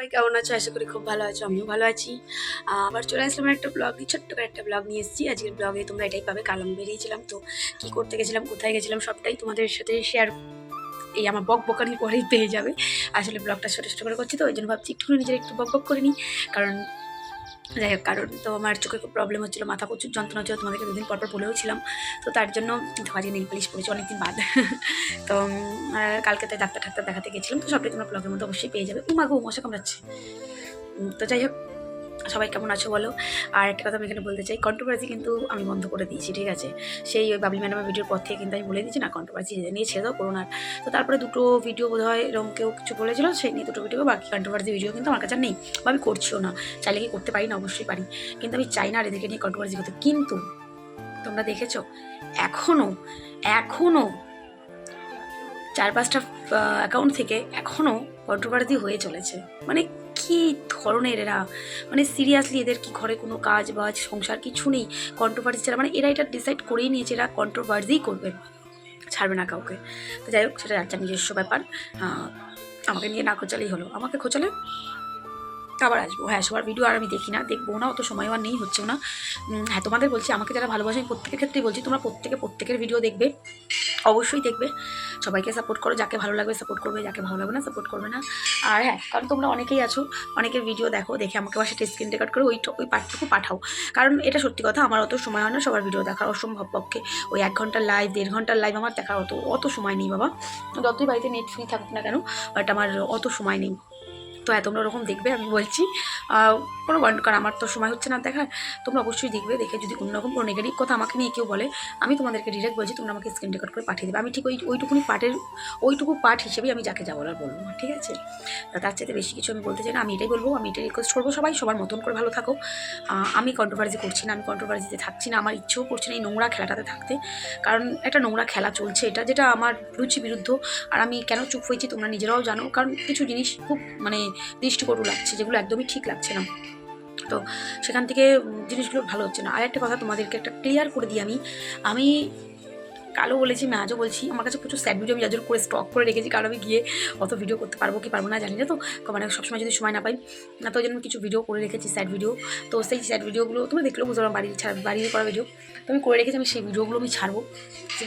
সবাই কেমন আছো? আশা করি খুব ভালো আছো, আমিও ভালো আছি। আবার চলে আসলাম একটা ব্লগ ছোট্ট করে একটা ব্লগ নিয়ে এসেছি। আজকের ব্লগে তোমরা এটাই পাবে, কাল আমি বেরিয়েছিলাম। তো কি করতে গেছিলাম, কোথায় গেছিলাম, সবটাই তোমাদের সাথে শেয়ার এই আমার বক বকানি পরেই পেয়ে যাবে। আসলে ব্লগটা ছোটো ছোটো করে করছি তো, ওই জন্য ভাবছি একটু নিজের একটু বক বক করে নিই। কারণ যাই হোক, কারণ তো আমার চোখে খুব প্রবলেম হচ্ছিল, মাথা প্রচুর যন্ত্রণা হচ্ছিল, তোমাদেরকে দুদিন পরপর পর বলেও ছিলাম। তো তার জন্য আজকে নেল পালিশ পড়েছি অনেকদিন বাদ। তো কালকে তাই ডাক্তার ঠাক্তার দেখাতে গেছিলাম, তো সবটাই তোমরা ব্লগের মধ্যে অবশ্যই পেয়ে যাবে। উমা গো মশা কামড়াচ্ছে। তো যাই হোক সবাই কেমন আছো বলো? আর একটা কথা আমি এখানে বলতে চাই কন্ট্রোভার্সি কিন্তু আমি বন্ধ করে দিয়েছি, ঠিক আছে? সেই ওই বাবলি ম্যাডামের ভিডিওর পর থেকে কিন্তু আমি বলে দিয়েছি, না কন্ট্রোভার্সি নিয়ে ছেড়ে দাও, করো না। তো তারপরে দুটো ভিডিও বোধ হয় এরকম কেউ কিছু বলেছিল, সেই নিয়ে দুটো ভিডিও বাকি কন্ট্রোভার্সি ভিডিও কিন্তু আমার কাছে নেই। বা আমি করছিও না, চাইলে কি করতে পারি না? অবশ্যই পারি। কিন্তু আমি চাই না আর এদেরকে নিয়ে কন্ট্রোভার্সি করতে। কিন্তু তোমরা দেখেছ এখনও এখনও চার পাঁচটা অ্যাকাউন্ট থেকে এখনও কন্ট্রোভার্সি হয়ে চলেছে। মানে কি ধরনের এরা? মানে সিরিয়াসলি এদের কি ঘরে কোনো কাজ বাজ, সংসার কিছু নেই? কন্ট্রোভার্সি ছাড়া মানে এরা এটা ডিসাইড করেই নিয়েছে, এরা কন্ট্রোভার্সিই করবে। ছাড়বে না কাউকে। তো যাই হোক সেটা একটা নিজস্ব ব্যাপার। আমাকে নিয়ে না খোঁচালেই হলো। আমাকে খোঁচালে? আবার আসব। হ্যাঁ সবার ভিডিও আর আমি দেখি না, দেখব না, অত সময়ও আর নেই, হচ্ছেও না। হ্যাঁ তোমাদের বলছি, আমাকে যারা ভালোবাসে, আমি প্রত্যেকের ক্ষেত্রেই বলছি, তোমরা প্রত্যেকে, প্রত্যেকের ভিডিও দেখবে, অবশ্যই দেখবে। সবাইকে সাপোর্ট করো, যাকে ভালো লাগবে সাপোর্ট করবে, যাকে ভালো লাগবে না সাপোর্ট করবে না। আর হ্যাঁ কারণ তোমরা অনেকেই আছো, অনেকের ভিডিও দেখো, দেখে আমাকে বাসা স্ক্রিন রেকর্ড করে ওই ওই পার্টটুকু পাঠাও। কারণ এটা সত্যি কথা, আমার অত সময় হয় না সবার ভিডিও দেখার, অসম্ভব পক্ষে। ওই এক ঘণ্টার লাইভ দেড় ঘণ্টার লাইভ আমার দেখার অত অত সময় নেই বাবা। যতই বাড়িতে নেট ফ্রি থাকুক না কেন বাট আমার অত সময় নেই। তো হ্যাঁ তোমরা ওরকম দেখবে, আমি বলছি কোনো কারণ আমার তো সময় হচ্ছে না দেখার। তোমরা অবশ্যই দেখবে, দেখে যদি কোনো রকম কোনো নেগেটিভ কথা আমাকে নিয়ে কেউ বলে, আমি তোমাদেরকে ডিরেক্ট বলছি, তোমরা আমাকে স্ক্রিন রেকর্ড করে পাঠিয়ে দেবে। আমি ঠিক ওই, ওইটুকুনি পার্টের, ওইটুকু পার্ট হিসেবেই আমি যাকে যা বলার বলব ঠিক আছে? তার চাইতে বেশি কিছু আমি বলতে চাই না, আমি এটাই বলব, আমি এটাই রিকোয়েস্ট করব সবাই, সবার মতন করে ভালো থাকো। আমি কন্ট্রোভার্সি করছি না, আমি কন্ট্রোভার্সিতে থাকছি না, আমার ইচ্ছেও করছে না এই নোংরা খেলাটাতে থাকতে। কারণ একটা নোংরা খেলা চলছে, এটা যেটা আমার রুচি বিরুদ্ধ আর আমি কেন চুপ হয়েছি তোমরা নিজেরাও জানো, কারণ কিছু জিনিস খুব মানে দৃষ্টিকটু লাগছে, যেগুলো একদমই ঠিক লাগছে না। তো সেখান থেকে জিনিসগুলো ভালো হচ্ছে না। আর একটা কথা তোমাদেরকে একটা ক্লিয়ার করে দিই আমি। আমি কালো বলেছি আমি আজও বলছি। আমার কাছে প্রচুর স্যাড ভিডিও আমি যার করে স্টক করে রেখেছি, কারণ আমি গিয়ে অত ভিডিও করতে পারব কি পারব না জানি না তো। মানে সবসময় যদি সময় না পাই, না তো ওই জন্য কিছু ভিডিও করে রেখেছি স্যাড ভিডিও তো সেই স্যাড ভিডিওগুলো তুমি দেখলেও বুঝতে পারো বাড়ির ছাড়, বাড়ির করা ভিডিও তো আমি করে রেখেছি, আমি সেই ভিডিওগুলো আমি ছাড়বো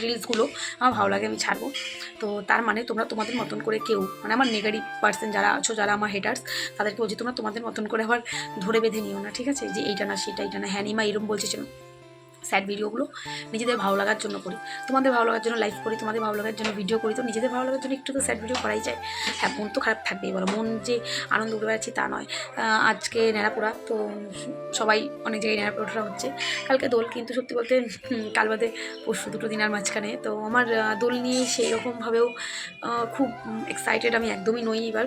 রিলসগুলো আমার ভালো লাগে, আমি ছাড়বো। তো তার মানে তোমরা তোমাদের মতন করে কেউ মানে আমার নেগেটিভ পার্সন যারা আছো, যারা আমার হেটার্স তাদেরকে বলছি, তোমরা তোমাদের মতন করে আবার ধরে বেঁধে নিও না, ঠিক আছে? যে এইটা না, সেটা এইটা না। হ্যাঁ নিমা, এরম বলছে স্যাড ভিডিওগুলো নিজেদের ভালো লাগার জন্য করি। তোমাদের ভালো লাগার জন্য লাইভ করি, তোমাদের ভালো লাগার জন্য ভিডিও করি। তো নিজেদের ভালো লাগার জন্য একটু তো স্যাড ভিডিও করাই যায়। হ্যাঁ মন তো খারাপ থাকবেই বলো। মন যে আনন্দ উঠে বেড়াচ্ছি তা নয়। আজকে ন্যাড়াপোড়া, তো সবাই অনেক জায়গায় ন্যাড়াপোড়াটা হচ্ছে। কালকে দোল কিন্তু সত্যি বলতে কাল বাদে পরশু দুটো দিনের মাঝখানে। তো আমার দোল নিয়ে সেই রকমভাবেও খুব এক্সাইটেড আমি একদমই নই এবার।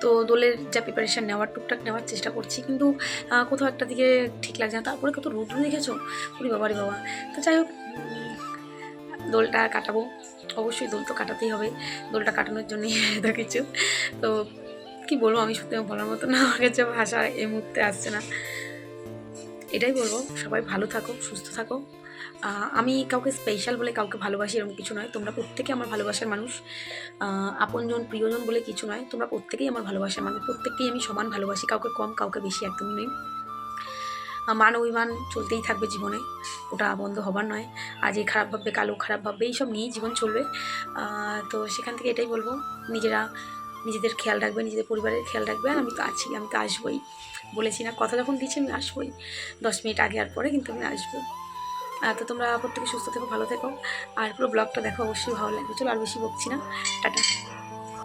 তো দোলের যা প্রিপারেশান নেওয়ার, টুকটাক নেওয়ার চেষ্টা করছি। কিন্তু কোথাও একটা দিকে ঠিক লাগছে না। তারপরে কত রোদ্রু দেখেছ? ওরে বাবা, রে বাবা। তো যাই হোক দোলটা কাটাবো। অবশ্যই দোল তো কাটাতেই হবে। দোলটা কাটানোর জন্যই এত কিছু। তো কি বলব, আমি সত্যি বলার মতো না। আমার কাছে ভাষা এই মুহূর্তে আসছে না। এটাই বলব, সবাই ভালো থাকো, সুস্থ থাকো। আমি কাউকে স্পেশাল বলে কাউকে ভালোবাসি এরকম কিছু নয়। তোমরা প্রত্যেকে আমার ভালোবাসার মানুষ। আপনজন, প্রিয়জন বলে কিছু নয়। তোমরা প্রত্যেকেই আমার ভালোবাসার মানুষ। প্রত্যেককেই আমি সমান ভালোবাসি, কাউকে কম, কাউকে বেশি, একদমই নেই। মান অভিমান চলতেই থাকবে জীবনে। ওটা বন্ধ হবার নয়। আজ এই খারাপ ভাববে, কালো খারাপ ভাববে, এইসব নিয়েই জীবন চলবে। তো সেখান থেকে এটাই বলব। নিজেরা নিজেদের খেয়াল রাখবে, নিজেদের পরিবারের খেয়াল রাখবে। আর আমি তো আছি, আমি তো আসবোই। বলেছি না, কথা যখন দিচ্ছি আমি আসবোই। দশ মিনিট আগে আর পরে কিন্তু আমি আসব। তো তোমরা প্রত্যেকে সুস্থ থেকো, ভালো থেকো। আর পুরো ব্লগটা দেখো, অবশ্যই ভালো লাগবে। চলো আর বেশি বকছি না। টাটা।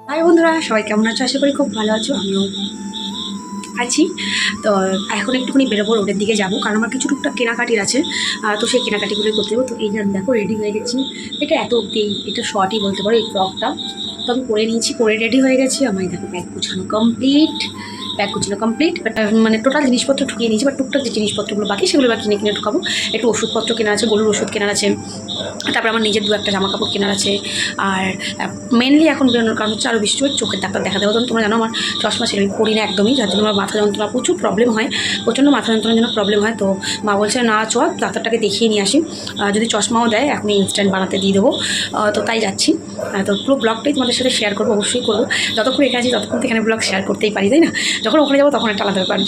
হাই বন্ধুরা, সবাই কেমন আছো? আশা করি খুব ভালো আছো। আমিও আছি। তো এখন একটুখানি বেরোবো, রোডের দিকে যাব। কারণ আমার কিছু টুকটাক কেনাকাটির আছে। তো সেই কেনাকাটিগুলো করতে দেবো তো এই যে আমি দেখো রেডি হয়ে গেছি। এটা এত অব্দি এটা শর্টই বলতে পারো, এই ফ্রকটা তো আমি পরে নিয়েছি পরে রেডি হয়ে গেছি। আমার দেখো ব্যাগ গোছানো কমপ্লিট ব্যাগ গুছানো কমপ্লিট বাট মানে টোটাল জিনিসপত্র ঢুকিয়ে নিয়েছি বা টুকটাক যে জিনিসপত্রগুলো বাকি সেগুলো বাকি কিনে কিনে ঢুকাবো। একটু ওষুধপত্র কেনার আছে, গরুর ওষুধ কেনার আছে, তারপর আমার নিজের দু একটা জামা কাপড় কেনার আছে, আর মেনলি এখন বেরোনোর কারণ হচ্ছে আরও বেশি করে চোখের ডাক্তার দেখা দেবো তোমরা জানো আমার? চশমা সেগুলো পড়ি না একদমই, যার জন্য আমার মাথা যন্ত্রণা প্রচুর প্রবলেম হয়, প্রচণ্ড মাথা যন্ত্রণার জন্য প্রবলেম হয়, তো মা বলছে, না, চ, ডাক্তারটাকে দেখিয়ে নিয়ে আসি। যদি চশমাও দেয়, এখন ইনস্ট্যান্ট বানাতে দিয়ে দেবো। তো তাই যাচ্ছি। তো পুরো ব্লগটাই তোমাদের সাথে শেয়ার করব, অবশ্যই করব। যতক্ষণ এখানে আছি, ততক্ষণ এখানে ব্লগ শেয়ার করতেই পারি, তাই না? যখন ওখানে যাব তখন একটা আলাদা ব্যাপার।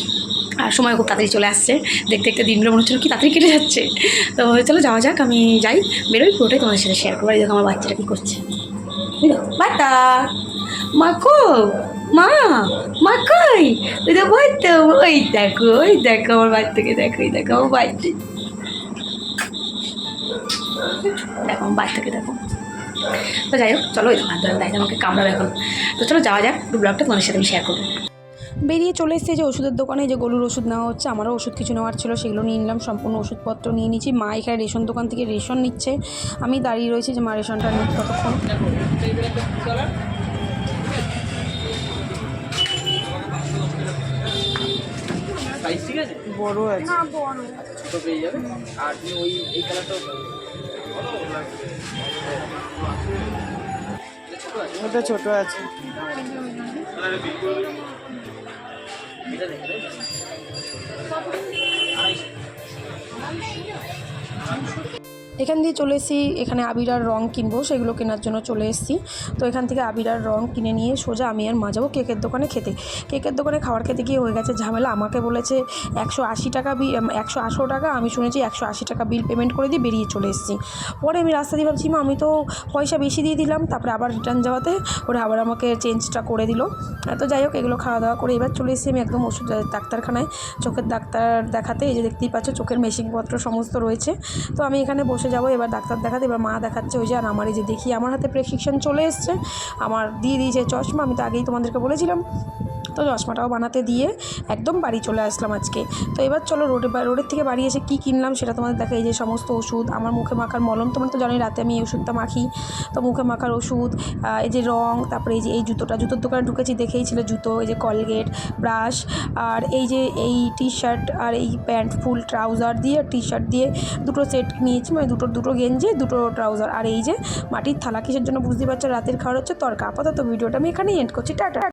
আর সময় খুব তাড়াতাড়ি চলে আসছে। দেখতে দেখতে দিনগুলো মনে হচ্ছিল কি তাড়াতাড়ি কেটে যাচ্ছে। তো চলো যাওয়া যাক, আমি যাই, বেরোই, পুরোটাই তোমাদের সাথে শেয়ার করব। দেখো আমার বাচ্চাটা কী করছে। বাটা মাকো মা মা কই? ওই দেখো, ওই তো, ওই দেখো ওই দেখো আমার বাচ্চাকে, দেখো ওই দেখো আমার দেখো আমার বাচ্চাকে, দেখো। তো যাই হোক, চলো ওই দেয় আমাকে কামড়াবে এখন। তো চলো যাওয়া যাক ব্লগটা তোমাদের সাথে আমি শেয়ার করব। বেরিয়ে চলে এসেছে যে ওষুধের দোকানে যে গরুর ওষুধ নেওয়া হচ্ছে আমারও ওষুধ কিছু নেওয়ার ছিল সেগুলো নিয়ে নিলাম সম্পূর্ণ ওষুধপত্র নিয়ে নিচ্ছি মা এখানে রেশন দোকান থেকে রেশন নিচ্ছে। আমি দাঁড়িয়ে রয়েছি যে মা রেশনটা নিই আছে বড় আছে। ছোট পেয়ে যাবে। আর তুমি ওই এই কালারটাও পাবে এটা ছোট আছে। ওটা ছোট আছে এটা দেখে এখান দিয়ে চলে এসেছি, এখানে আবির আর রং কিনবো, সেগুলো কেনার জন্য চলে এসেছি। তো এখান থেকে আবির আর রং কিনে নিয়ে সোজা আমি আর মা যাব কেকের দোকানে খেতে। কেকের দোকানে খাবার খেতে গিয়ে হয়ে গেছে ঝামেলা। আমাকে বলেছে, একশো আশি টাকা বি একশো আশো টাকা, আমি শুনেছি একশো আশি টাকা বিল পেমেন্ট করে দিয়ে বেরিয়ে চলে এসেছি। পরে আমি রাস্তা দিয়ে ভাবছি, মা, আমি তো পয়সা বেশি দিয়ে দিলাম, তারপরে আবার রিটার্ন যাওয়াতে ওরা আবার আমাকে চেঞ্জটা করে দিল। তো যাই হোক, এগুলো খাওয়া দাওয়া করে এবার চলে এসেছি আমি একদম ওষুধ ডাক্তারখানায়। চোখের ডাক্তার দেখাতে, এই যে দেখতেই পাচ্ছ, চোখের মেশিনপত্র সমস্ত রয়েছে। তো আমি এখানে বসে যাব, এবার ডাক্তার দেখাতে, এবার মা দেখাচ্ছে, ওই যে আর আমার এই যে দেখি, আমার হাতে প্রেসক্রিপশন চলে এসছে। আমার দিয়ে দিয়েছে চশমা, আমি তো আগেই তোমাদেরকে বলেছিলাম। তো চশমাটাও বানাতে দিয়ে একদম বাড়ি চলে আসলাম আজকে। তো এবার চলো রোডে রোডের থেকে বাড়ি এসে কী কিনলাম সেটা তোমাদের দেখা এই যে সমস্ত ওষুধ, আমার মুখে মাখার মলম, তোমরা তো জানোই রাতে আমি এই ওষুধটা মাখি। তো মুখে মাখার ওষুধ এই যে রং, তারপরে এই যে, এই জুতোটা, জুতোর দোকানে ঢুকেছি, দেখেই ছিল জুতো, এই যে কলগেট ব্রাশ আর এই যে এই টি শার্ট আর এই প্যান্ট ফুল ট্রাউজার দিয়ে আর টি শার্ট দিয়ে দুটো সেট নিয়েছি মানে দুটো দুটো গেঞ্জি, দুটো ট্রাউজার আর এই যে মাটির থালা কিসের জন্য বুঝতে পারছ, রাতের খাওয়ার হচ্ছে তরকা। আপাতত ভিডিওটা আমি এখানেই এন্ড করছি। টাটা!